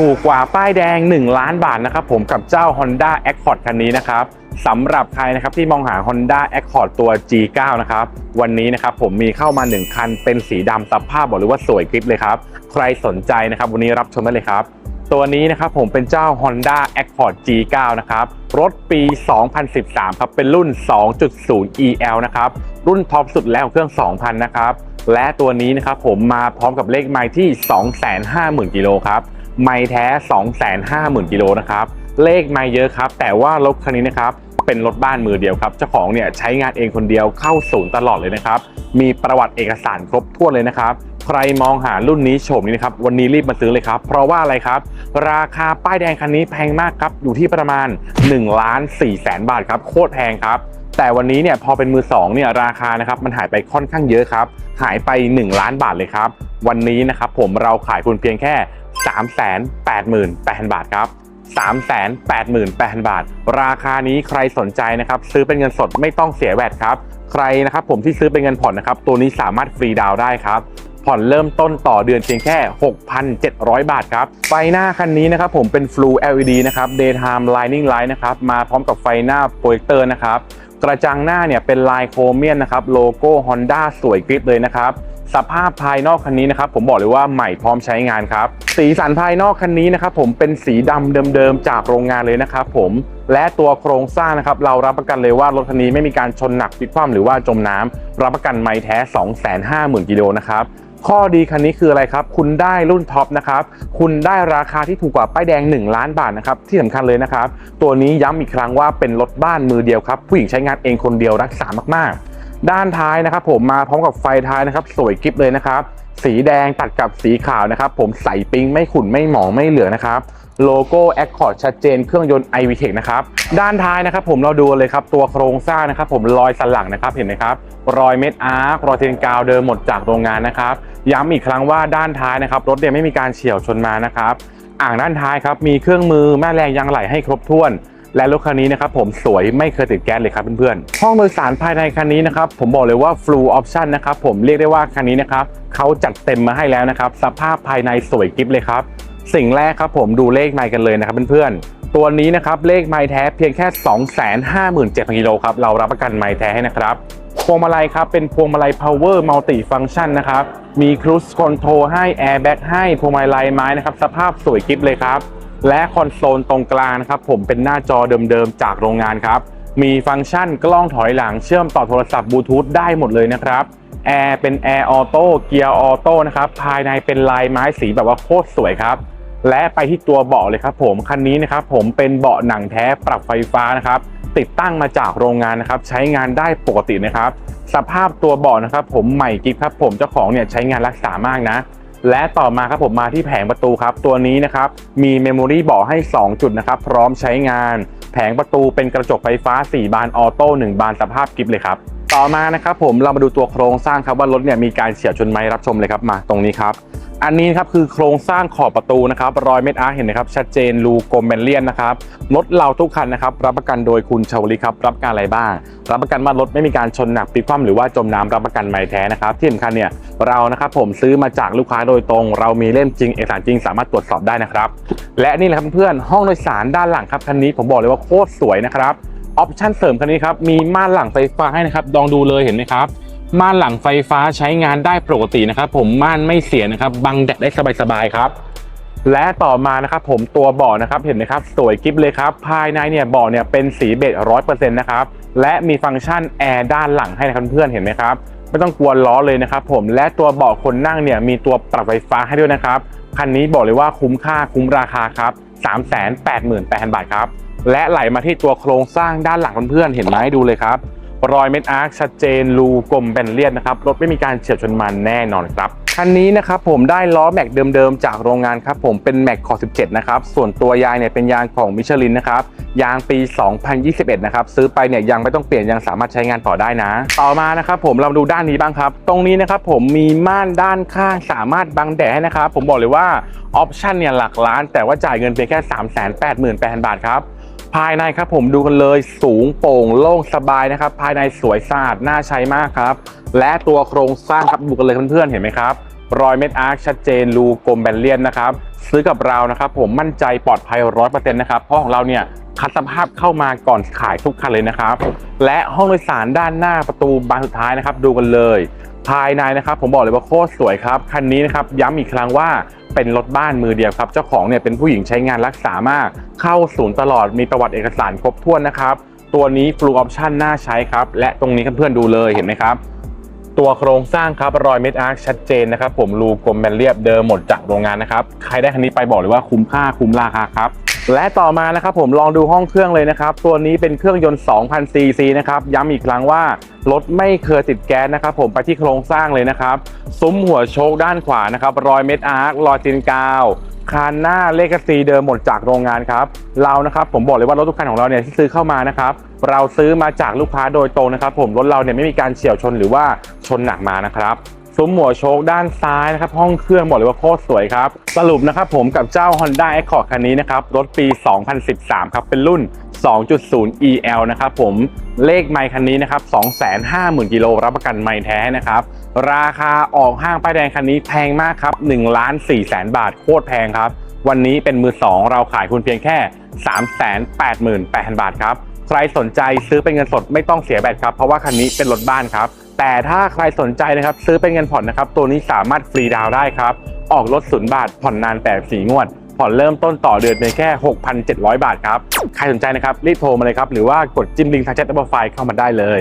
ถูกกว่าป้ายแดง 1 ล้านบาทนะครับผมกับเจ้า Honda Accord คันนี้นะครับสำหรับใครนะครับที่มองหา Honda Accord ตัว G9 นะครับวันนี้นะครับผมมีเข้ามา 1 คันเป็นสีดำสภาพบอกเลยว่าสวยกริบเลยครับ ใครสนใจนะครับวันนี้รับชมได้เลยครับ ตัวนี้นะครับผมเป็นเจ้า Honda Accord G9 นะครับรถปี 2013 ครับเป็นรุ่น 2.0 EL นะครับรุ่นท็อปสุดแล้วของเครื่อง 2,000 นะครับและตัวนี้นะครับผมมาพร้อมกับเลขไมล์ที่ 250,000 กิโลครับ ไม่แท้ 250,000กิโลนะครับ เลขไม่เยอะครับ แต่ว่ารถคันนี้นะครับ เป็นรถบ้านมือเดียวครับ เจ้าของเนี่ยใช้งานเองคนเดียวเข้าศูนย์ตลอดเลยนะครับ มีประวัติเอกสารครบถ้วนเลยนะครับ ใครมองหารุ่นนี้โฉมนี้นะครับ วันนี้รีบมาซื้อเลยครับ เพราะว่าอะไรครับ ราคาป้ายแดงคันนี้แพงมากครับ อยู่ที่ประมาณ1ล้าน4แสนบาทครับ โคตรแพงครับแต่วันนี้เนี่ยพอเป็นมือสองเนี่ยราคานะครับมันหายไปค่อนข้างเยอะครับ หายไป 1 ล้านบาทเลยครับ วันนี้นะครับผมเราขายคุณเพียงแค่ 388,000 บาทครับ 388,000 บาท ราคานี้ใครสนใจนะครับ ซื้อเป็นเงินสดไม่ต้องเสียแวดครับ ใครนะครับผมที่ซื้อเป็นเงินผ่อนนะครับ ตัวนี้สามารถฟรีดาวน์ได้ครับ ผ่อนเริ่มต้นต่อเดือนเพียงแค่ 6,700 บาทครับ ไฟหน้าคันนี้นะครับผมเป็น Full LED นะครับ Daytime Lining Light นะครับ มาพร้อมกับไฟหน้าโปรเจคเตอร์นะครับ กระจังหน้าเนี่ยเป็นลายโครเมียนนะครับ โลโก้ Honda สวยกริบเลยนะครับ สภาพภายนอกคันนี้นะครับผมบอกเลยว่าใหม่พร้อมใช้งานครับ สีสันภายนอกคันนี้นะครับผมเป็นสีดำเดิมๆจากโรงงานเลยนะครับผมและตัวโครงสร้างนะครับเรารับประกันเลยว่ารถคันนี้ไม่มีการชนหนักพลิกคว่ำหรือว่าจมน้ำรับประกันไม่แท้ 250,000กิโลนะครับข้อดีคันนี้คืออะไรครับ คุณได้รุ่นท็อปนะครับ คุณได้ราคาที่ถูกกว่าป้ายแดง 1 ล้านบาทนะครับ ที่สำคัญเลยนะครับ ตัวนี้ย้ำอีกครั้งว่าเป็นรถบ้านมือเดียวครับ ผู้หญิงใช้งานเองคนเดียวรักษามากๆ ด้านท้ายนะครับผมมาพร้อมกับไฟท้ายนะครับสวยกริบเลยนะครับสีแดงตัดกับสีขาวนะครับผมใสปิ๊งไม่ขุ่นไม่หมองไม่เหลืองนะครับโลโก้ Accord ชัดเจนเครื่องยนต์ iVTEC นะครับด้านท้ายนะครับผมเราดูเลยครับตัวโครงสร้างนะครับผมรอยสลักนะครับเห็นไหมครับรอยเม็ดอาร์ครอยเทนกาวเดิมหมดจากโรงงานนะครับย้ำอีกครั้งว่าด้านท้ายนะครับรถเนี่ยไม่มีการเฉี่ยวชนมานะครับอ่างด้านท้ายครับมีเครื่องมือแม่แรงยางไหลให้ครบถ้วน และรถคันนี้นะครับผมสวยไม่เคยติดแก๊สเลยครับเพื่อนๆห้องโดยสารภายในคันนี้นะครับผมบอกเลยว่า full option นะครับผมเรียกได้ว่าคันนี้นะครับเขาจัดเต็มมาให้แล้วนะครับสภาพภายในสวยกริบเลยครับสิ่งแรกครับผมดูเลขไมล์กันเลยนะครับเพื่อนๆ ตัวนี้นะครับเลขไมล์แท้เพียงแค่ 257,000กิโลครับเรารับประกันไมล์แท้ให้นะครับพวงมาลัยครับเป็นพวงมาลัย power multi function นะครับมี cruise control ให้ airbag ให้พวงมาลัยไม้นะครับสภาพสวยกริบเลยครับ และคอนโซลตรงกลางนะครับผมเป็นหน้าจอเดิมๆจากโรงงานครับ มีฟังก์ชันกล้องถอยหลังเชื่อมต่อโทรศัพท์บลูทูธได้หมดเลยนะครับแอร์เป็นแอร์ออโต้เกียร์ออโต้นะครับภายในเป็นลายไม้สีแบบว่าโคตรสวยครับ และไปที่ตัวเบาะเลยครับผมคันนี้นะครับผมเป็นเบาะหนังแท้ปรับไฟฟ้านะครับติดตั้งมาจากโรงงานนะครับใช้งานได้ปกตินะครับ สภาพตัวเบาะนะครับผมใหม่กิ๊บครับผมเจ้าของเนี่ยใช้งานรักษามากนะ และต่อมาครับผมมาที่แผงประตูครับ ตัวนี้นะครับมีเมมโมรี่บ่อให้ 2 จุดนะครับ พร้อมใช้งาน แผงประตูเป็นกระจกไฟฟ้า 4 บานออโต้1บานสภาพกิฟเลยครับ ต่อมานะครับผมเรามาดูตัวโครงสร้างครับว่ารถเนี่ยมีการเฉียวชนไหมรับชมเลยครับมาตรงนี้ครับ อันนี้ครับคือโครงสร้างขอบประตูนะครับรอยเม็ดอาร์เห็นนะครับชัดเจนรูกลมแบนเลียนนะครับรถเราทุกคันนะครับรับประกันโดยคุณชาวลิครับรับประการอะไรบ้าง รับประกันว่ารถไม่มีการชนหนักพลิกคว่ำหรือว่าจมน้ำรับประกันไม้แท้นะครับที่สำคัญเนี่ยเรานะครับผมซื้อมาจากลูกค้าโดยตรง เรามีเล่มจริงเอกสารจริงสามารถตรวจสอบได้นะครับและนี่แหละครับเพื่อนห้องโดยสารด้านหลังครับคันนี้ผมบอกเลยว่าโคตรสวยนะครับ ออปชั่นเสริมคันนี้ครับมีม่านหลังไฟฟ้าให้นะครับลองดูเลยเห็นไหมครับม่านหลังไฟฟ้าใช้งานได้ปกตินะครับ ผมม่านไม่เสียนะครับบังแดดได้สบายๆครับ และต่อมานะครับผมตัวเบาะนะครับเห็นไหมครับสวยกิฟเลยครับภายในเนี่ยเบาะเนี่ยเป็นสีเบจร้อยเปอร์เซ็นต์นะครับและมีฟังก์ชันแอร์ด้านหลังให้นะครับเพื่อนๆเห็นไหมครับไม่ต้องกลัวล้อเลยนะครับผมและตัวเบาะคนนั่งเนี่ยมีตัวปรับไฟฟ้าให้ด้วยนะครับคันนี้บอกเลยว่าคุ้มค่าคุ้มราคาครับ388,000บาทครับ และไหลมาที่ตัวโครงสร้างด้านหลังเพื่อนๆเห็นไหมดูเลยครับ รอยเม็ดอาร์คชัดเจนรูกลมแบนเลียนนะครับรถไม่มีการเฉียวชนมันแน่นอนครับคันนี้นะครับผมได้ล้อแม็กเดิมๆจากโรงงานครับผมเป็นแม็กขอ17 นะครับ ส่วนตัวยางเนี่ยเป็นยางของมิชลินนะครับ ยางปี 2021 นะครับ ซื้อไปเนี่ยยังไม่ต้องเปลี่ยนยังสามารถใช้งานต่อได้นะ ต่อมานะครับผมเรามาดูด้านนี้บ้างครับ ตรงนี้นะครับผมมีม่านด้านข้างสามารถบังแดดให้นะครับ ผมบอกเลยว่าออปชั่นเนี่ยหลักล้าน แต่ว่าจ่ายเงินเพียงแค่ 388,000 บาทครับ ภายในครับผมดูกันเลยสูงโปร่งโล่งสบายนะครับ ภายในสวยสะอาดน่าใช้มากครับ และตัวโครงสร้างครับดูกันเลยเพื่อนๆเห็นไหมครับรอยเม็ดอาร์คชัดเจนรูกลมแบนเลียนนะครับ ซื้อกับเรานะครับ ผมมั่นใจปลอดภัยร้อยเปอร์เซ็นต์นะครับเพราะของเราเนี่ยคัดสภาพเข้ามาก่อนขายทุกคันเลยนะครับ และห้องโดยสารด้านหน้าประตูบานสุดท้ายนะครับ ดูกันเลย ภายในนะครับผมบอกเลยว่าโคตรสวยครับ คันนี้นะครับย้ำอีกครั้งว่าเป็นรถบ้านมือเดียวครับ เจ้าของเนี่ยเป็นผู้หญิงใช้งานรักษามาก เข้าศูนย์ตลอดมีประวัติเอกสารครบถ้วนนะครับ ตัวนี้ Full Option น่าใช้ครับ และตรงนี้เพื่อนๆดูเลยเห็นไหมครับ ตัวโครงสร้างครับรอยเม็ดอาร์คชัดเจนนะครับ ผมรูกลมแบนเรียบเดิมหมดจากโรงงานนะครับ ใครได้คันนี้ไปบอกเลยว่าคุ้มค่าคุ้มราคาครับ และต่อมานะครับผมลองดูห้องเครื่องเลยนะครับ ตัวนี้เป็นเครื่องยนต์ 2,000ซีซีนะครับ ย้ำอีกครั้งว่ารถไม่เคยติดแก๊สนะครับผมไปที่โครงสร้างเลยนะครับซุ้มหัวโชคด้านขวานะครับรอยเม็ดอาร์ครอยจินกาวคานหน้าเลขซีเดิมหมดจากโรงงานครับเรานะครับผมบอกเลยว่ารถทุกคันของเราเนี่ยที่ซื้อเข้ามานะครับเราซื้อมาจากลูกค้าโดยตรงนะครับ ผมรถเราเนี่ยไม่มีการเฉี่ยวชนหรือว่าชนหนักมานะครับ ซุ้มหัวโชคด้านซ้ายนะครับ ห้องเครื่องบอกเลยว่าโคตรสวยครับ สรุปนะครับผมกับเจ้า Honda Accord คันนี้นะครับ รถปี 2013 ครับ เป็นรุ่น 2.0 EL นะครับผมเลขไมค์คันนี้นะครับ 250,000 กิโลรับประกันไมค์แท้นะครับ ราคาออกห้างป้ายแดงคันนี้แพงมากครับ1ล้าน4แสนบาทโคตรแพงครับ วันนี้เป็นมือ 2 เราขายคุณเพียงแค่ 388,000 บาทครับ ใครสนใจซื้อเป็นเงินสดไม่ต้องเสียแบตครับ เพราะว่าคันนี้เป็นรถบ้านครับ แต่ถ้าใครสนใจนะครับซื้อเป็นเงินผ่อนนะครับ ตัวนี้สามารถฟรีดาวน์ได้ครับ ออกรถศูนย์บาทผ่อนนานแปดสี่งวด ผ่อนเริ่มต้นต่อเดือนเพียงแค่ 6,700 บาทครับ ใครสนใจนะครับรีบโทรมาเลยครับ หรือว่ากดจิ้มลิงก์ทางแชทดับเบิลไฟเข้ามาได้เลย